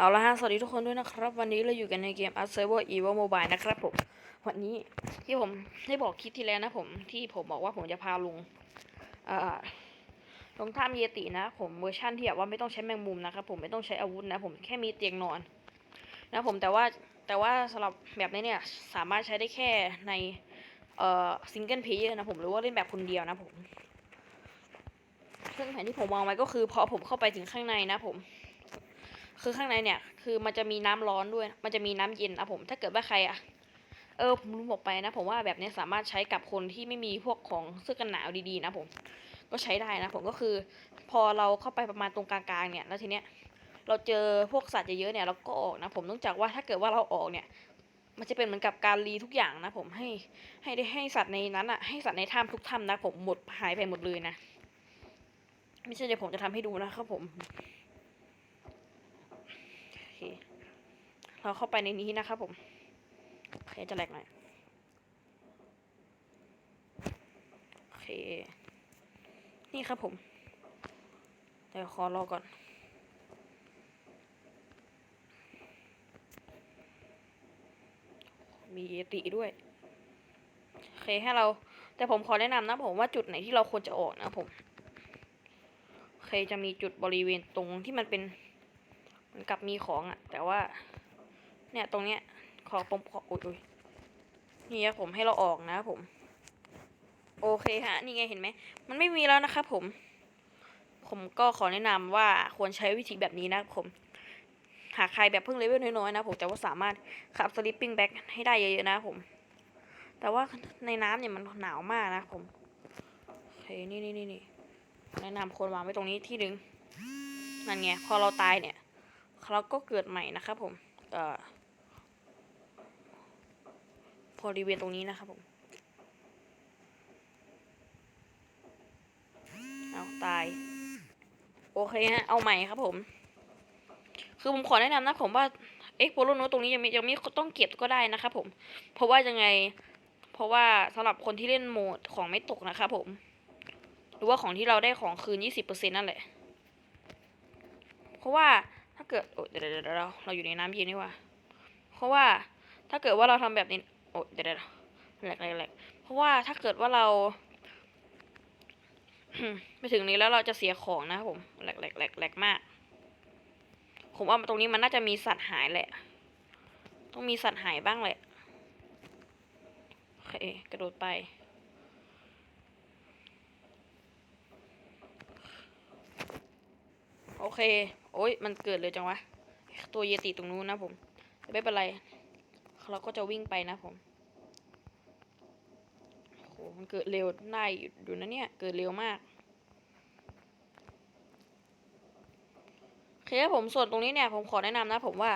เอาละฮะ สวัสดีทุกคนด้วยนะครับ วันนี้เราอยู่กันในเกม Art Server Evil Mobile นะครับผม วันนี้ที่ผมได้บอกคลิปที่แล้วนะผม ที่ผมบอกว่าผมจะพาลุงลงถ้ำเยตินะ ผมเวอร์ชั่นที่แบบว่าไม่ต้องใช้แมงมุมนะครับผมไม่ต้องใช้อาวุธนะ ผมแค่มีเตียงนอน นะผมแต่ว่าแต่ว่าสำหรับแบบนี้เนี่ยสามารถใช้ได้แค่ในเอ่อซิงเกิลเพลเยอร์นะผมหรือว่าเล่นแบบคนเดียวนะผมซึ่งแผนที่ผมวางไว้ก็คือพอผมเข้าไปถึงข้างในนะผม คือข้างในเนี่ย คือมันจะมีน้ำร้อนด้วย มันจะมีน้ำเย็นนะผม ถ้าเกิดว่าใครอะเออผมลืมบอกไปนะ ผมว่าแบบนี้สามารถใช้กับคนที่ไม่มีพวกของเสื้อกันหนาวดีๆนะผม ก็ใช้ได้นะผมก็คือ พอเราเข้าไปประมาณตรงกลางๆเนี่ย แล้วทีเนี้ย เราเจอพวกสัตว์เยอะๆเนี่ยเราก็ออกนะผมเนื่องจากว่าถ้าเกิดว่าเราออกเนี่ย มันจะเป็นเหมือนกับการรีทุกอย่างนะผมให้ ให้ได้ให้สัตว์ในนั้นอะให้สัตว์ในถ้ำทุกถ้ำนะผมหมดหายไปหมดเลยนะ ไม่ใช่เดี๋ยวผมจะทำให้ดูนะครับผม โอเค เราเข้าไปในนี้นะครับผมโอเคจะแหลกหน่อยโอเค นี่ครับผมเดี๋ยวขอรอก่อนมีเยติด้วยโอเคให้เรา แต่ผมขอแนะนำนะผมว่าจุดไหนที่เราควรจะออกนะผมโอเคจะมีจุดบริเวณตรงที่มันเป็นมือนกับมีของอะ แต่ว่า เนี่ยตรงเนี้ย ขอผมขออุ้ยอุ้ยนี่ครับผมให้เราออกนะครับผม โอเคฮะ นี่ไงเห็นไหม มันไม่มีแล้วนะครับผม ผมก็ขอแนะนำว่าควรใช้วิธีแบบนี้นะครับผม หากใครแบบเพิ่งเลเวลน้อยๆนะผมแต่ว่าสามารถขับ sleeping bag ให้ได้เยอะๆนะผม แต่ว่าในน้ำเนี่ยมันหนาวมากนะผมโอเคนี่นี่นี่นี่แนะนำคนวางไว้ตรงนี้ที่หนึ่งนั่นไง พอเราตายเนี่ย เราก็เกิดใหม่นะครับผม เอ่อ บริเวณตรงนี้นะครับผม เอาตาย โอเคฮะ เอาใหม่ครับผม คือผมขอแนะนำนะผมว่าเอ็กโพโลโนตรงนี้ยังไม่ยังไม่ต้องเก็บก็ได้นะครับผม เพราะว่ายังไง เพราะว่าสำหรับคนที่เล่นโหมดของไม่ตกนะครับผม หรือว่าของที่เราได้ของคืน 20%นั่นแหละ เพราะว่าถ้าเกิดเดี๋ยวเดี๋ยวเดี๋ยวเราเราอยู่ในน้ำเย็นนี่ว่า เพราะว่าถ้าเกิดว่าเราทำแบบนี้ โอ้เดี๋ยวเดี๋ยวแหลกแหลกแหลกเพราะว่าถ้าเกิดว่าเราไปถึงนี้แล้วเราจะเสียของนะครับผมแหลกแหลกแหลกแหลกมาก ผมว่าตรงนี้มันน่าจะมีสัตว์หายแหละ ต้องมีสัตว์หายบ้างแหละโอเคกระโดดไปโอเค โอ้ย มันเกิดเลยจังวะ ตัวเยติตรงนู้นนะผม ไม่เป็นไร เราก็จะวิ่งไปนะผมโหมันเกิดเร็วได้อยู่นะเนี่ย เกิดเร็วมากโอเคผมส่วนตรงนี้เนี่ยผมขอแนะนำนะ ผมว่า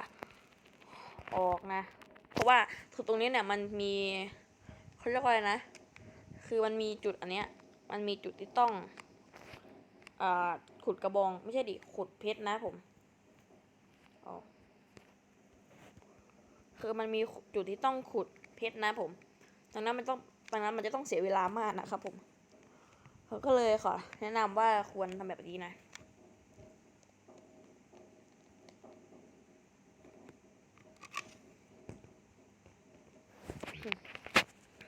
ออกนะ เพราะว่าคือตรงนี้เนี่ยมันมีเขาเรียกว่าอะไรนะ คือมันมีจุดอันเนี้ย มันมีจุดที่ต้องอขุดกระบอง ไม่ใช่ดิ ขุดเพชรนะผมอ๋อ คือมันมีจุดที่ต้องขุดเพชรนะผมดังนั้นมันต้องดังนั้นมันจะต้องเสียเวลามากนะครับผมผมก็เลยขอแนะนำว่าควรทำแบบนี้นะ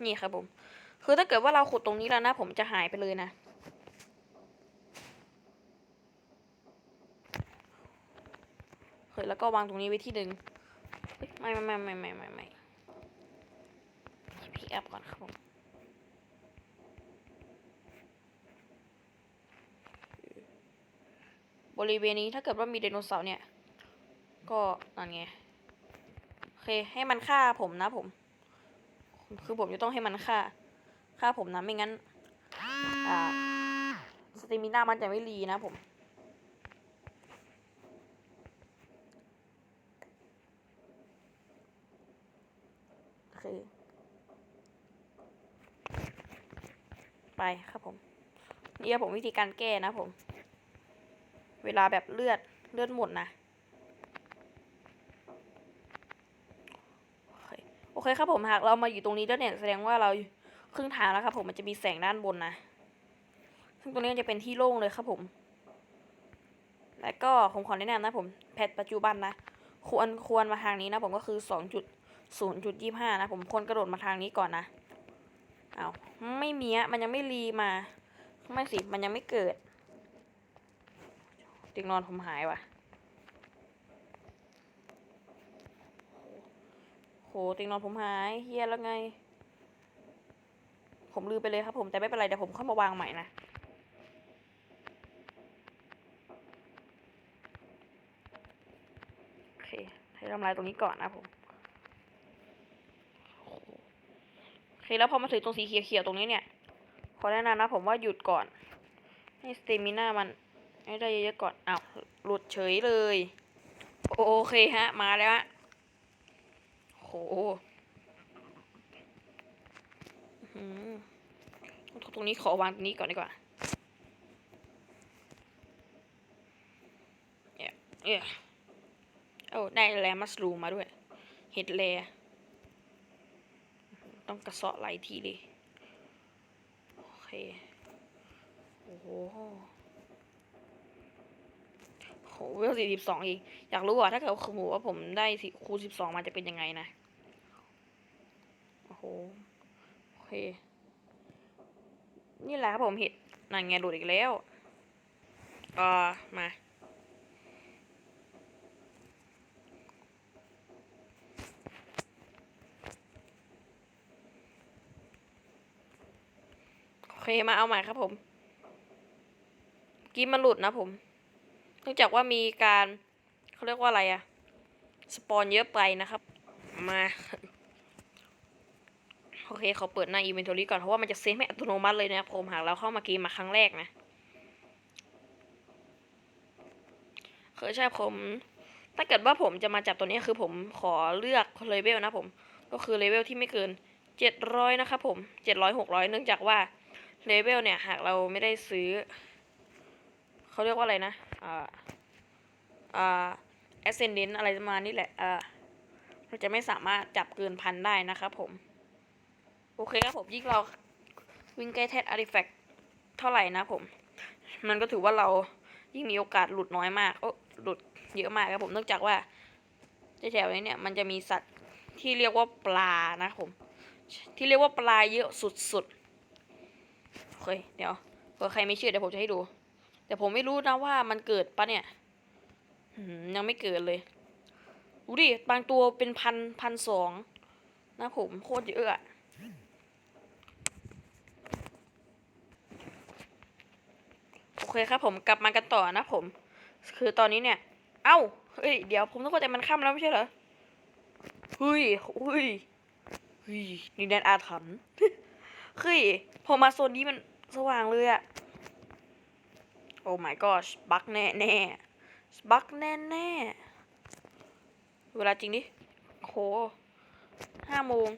นี่ครับผม คือถ้าเกิดว่าเราขุดตรงนี้แล้วนะ ผมจะหายไปเลยนะเฮ้ยแล้วก็วางตรงนี้ไว้ที่หนึ่ง ไม่ไม่ไม่ไม่ไม่ไม่ไม่พี่แอปก่อนครับผมบริเวณนี้ถ้าเกิดว่ามีไดโนเสาร์เนี่ย ก็นั่นไงโอเคให้มันฆ่าผมนะผม คือผมจะต้องให้มันฆ่าฆ่าผมนะไม่งั้น อ่าสเตมิน่ามันจะไม่รีนะผม โอไปครับผม นี่ครับผมวิธีการแก้นะผม เวลาแบบเลือดเลือดหมดนะโอเคครับผมหากเรามาอยู่ตรงนี้แล้วเนี่ยแสดงว่าเราครึ่งทางแล้วครับผมมันจะมีแสงด้านบนนะ ซึ่งตรงนี้จะเป็นที่โล่งเลยครับผม แล้วก็ผมขอแนะนำนะผมแพทปัจจุบันนะควรควรมาทางนี้นะผมก็คือสองจุด ศูนย์จุดยี่ห้านะ ผมควรกระโดดมาทางนี้ก่อนนะ เอาไม่มีอะมันยังไม่รีมา ไม่สิ มันยังไม่เกิดเตียงนอนผมหายว่ะโหเตียงนอนผมหายเฮียแล้วไง ผมลืมไปเลยครับผมแต่ไม่เป็นไรเดี๋ยวผมเข้ามาวางใหม่นะโอเคให้ทำลายตรงนี้ก่อนนะผม โอ เคแล้วพอมาถึงตรงสีเขียวๆตรงนี้เนี่ยขอแนะนำนะผมว่าหยุดก่อน ให้สเตมิน่ามันให้ได้เยอะๆก่อนอ้าวหลุดเฉยเลย โอเคฮะ มาแล้วฮะโหอื้อหือตรงนี้ขอวางตรงนี้ก่อนดีกว่าเอ๊ะเอ๊ะโอ้ได้แลมัสลูมมาด้วย เห็ดแล ต้องกระเซาะหลายทีเลย โอเค โอ้โหโหเวลสี่สิบสองอีก อยากรู้ว่าถ้าเกิดสมมติว่าผมได้สิคูณสิบสองมันจะเป็นยังไงนะ โอ้โห โอเค นี่แหละครับผมเห็ดนั่นไงหลุดอีกแล้วอ่ามา เคมาเอาใหม่ครับผมกี้มันหลุดนะผมเนื่องจากว่ามีการเขาเรียกว่าอะไรอะสปอนเยอะไปนะครับ มาโอเคเขอเปิดหน้า inventory ก่อน เพราะว่ามันจะเซฟให้อัตโนมัติเลยนะครับผมหากเราเข้ามาเกมมาครั้งแรกนะคือใช่ผม ถ้าเกิดว่าผมจะมาจับตัวนี้คือผมขอเลือกเลเวลนะผม ก็คือเลเวลที่ไม่เกินเจ็ดร้อยนะครับผมเจ็ดร้อยหกร้อยเนื่องจากว่า เลเวลเนี่ย หากเราไม่ได้ซื้อ เขาเรียกว่าอะไรนะ อ่า อ่า ascendant อะไรประมาณนี้แหละ อ่า เราจะไม่สามารถจับเกินพันได้นะครับผม โอเคครับผมยิ่งเราวิ่งใกล้แทสอาร์ติแฟกเท่าไหร่นะผม มันก็ถือว่าเรายิ่งมีโอกาสหลุดน้อยมาก โอ้ หลุดเยอะมากครับผม เนื่องจากว่าแถวๆนี้เนี่ยมันจะมีสัตว์ที่เรียกว่าปลานะผม ที่เรียกว่าปลาเยอะสุดๆ เคเดี๋ยวเผื่อใครไม่เชื่อเดี๋ยวผมจะให้ดู แต่ผมไม่รู้นะว่ามันเกิดปะเนี่ยยังไม่เกิดเลยดูดิบางตัวเป็นพันพันสองนะผมโคตรเยอะอะโอเคครับผมกลับมากันต่อนะผม คือตอนนี้เนี่ย เอ้าเฮ้ยเดี๋ยวผมต้องเข้าใจมันค่ำแล้วไม่ใช่เหรอเฮ้ยเฮ้ยเฮ้ยนี่แดนอาถรรพ์เฮ้ยพอมาโซนนี้มัน สว่างเลยอะโอ้ my gosh บักแน่แน่บักแน่แน่เวลาจริงดิโหห้าโมง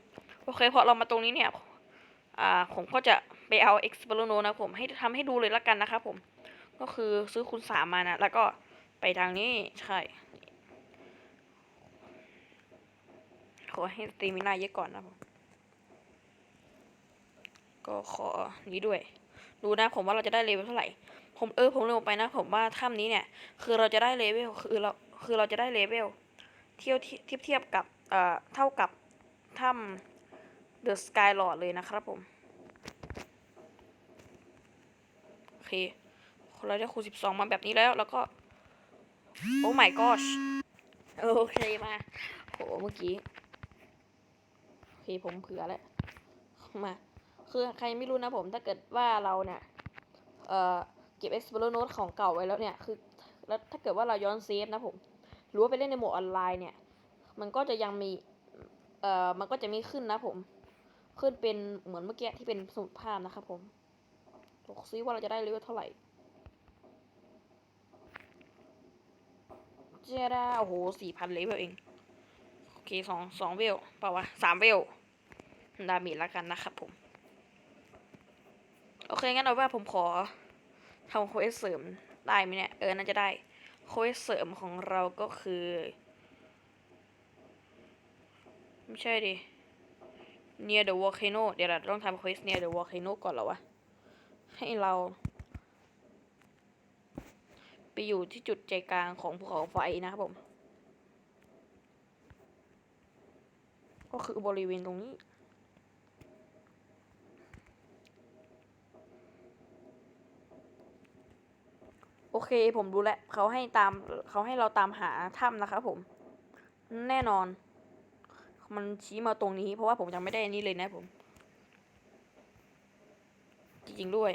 โอเคพอเรามาตรงนี้เนี่ย อ่า ผมก็จะไปเอา e x p l o r o นะผมให้ทำให้ดูเลยละกันนะครับผม ก็คือซื้อคูณสามมานะ แล้วก็ไปทางนี้ ใช่ขอให้ตีมิน่าเยอะก่อนนะผมก็ขอนี้ด้วย ดูนะผมว่าเราจะได้เลเวลเท่าไหร่ ผมเออผมลืมไปนะ ผมว่าถ้ำนี้เนี่ย คือเราจะได้เลเวลคือเราคือเราจะได้เลเวลเทียบเทียบเทียบกับเอ่อเท่ากับถ้ำเดอะสกายหลอดเลยนะครับผมโอเคเราได้คูณสิบสองมาแบบนี้แล้ว แล้วก็โอ้ my gosh โอเคมาโหเมื่อกี้โอเคผมเผื่อแล้วมา คือใครไม่รู้นะผมถ้าเกิดว่าเราเนี่ยเอ่อเก็บ Explorer Note ของเก่าไว้แล้วเนี่ยคือแล้วถ้าเกิดว่าเราย้อนเซฟนะผมหรือว่าไปเล่นในโหมดออนไลน์เนี่ย มันก็จะยังมีเอ่อมันก็จะม่ขึ้นนะผม ขึ้นเป็นเหมือนเมื่อกี้ที่เป็นสมุดภาพนะครับผมดูซิว่าเราจะได้เลเวลเท่าไหร่เจด้าโอ้โหสี่พันเลเวลเอง โอเคสองสองเวลเปล่าวะสามเวลดาเมจแล้วกันนะครับผม โอเค งั้นเอาว่าผมขอทำโค้ดเสริมได้ไหมเนี่ย เออ น่าจะได้โค้ดเสริมของเราก็คือ ไม่ใช่ดิ near the volcano เดี๋ยวเราต้องทำ quest near the volcano ก่อนหรอวะ ให้เรา ไปอยู่ที่จุดใจกลางของภูเขาไฟนะครับผม ก็คือบริเวณตรงนี้ โอเคผมรู้แล้วเขาให้ตามเขาให้เราตามหาถ้ำนะครับผม แน่นอน มันชี้มาตรงนี้ เพราะว่าผมยังไม่ได้อันนี้เลยนะผม จริงๆด้วย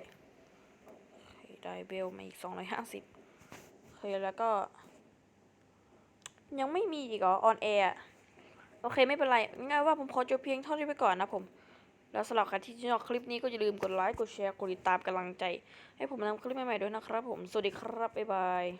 ได้เบลมาอีกสองร้อยห้าสิบโอเคแล้วก็ ยังไม่มีอีกเหรอออนแอร์โอเคไม่เป็นไรง่ายว่าผมขอจบเพียงเท่านี้ไปก่อนนะผม แล้วสำหรับใครที่ชอบคลิปนี้ก็อย่าลืมกดไลค์ กดแชร์ กดติดตามกำลังใจ ให้ผมทำคลิปใหม่ๆด้วยนะครับผม สวัสดีครับ บ๊ายบาย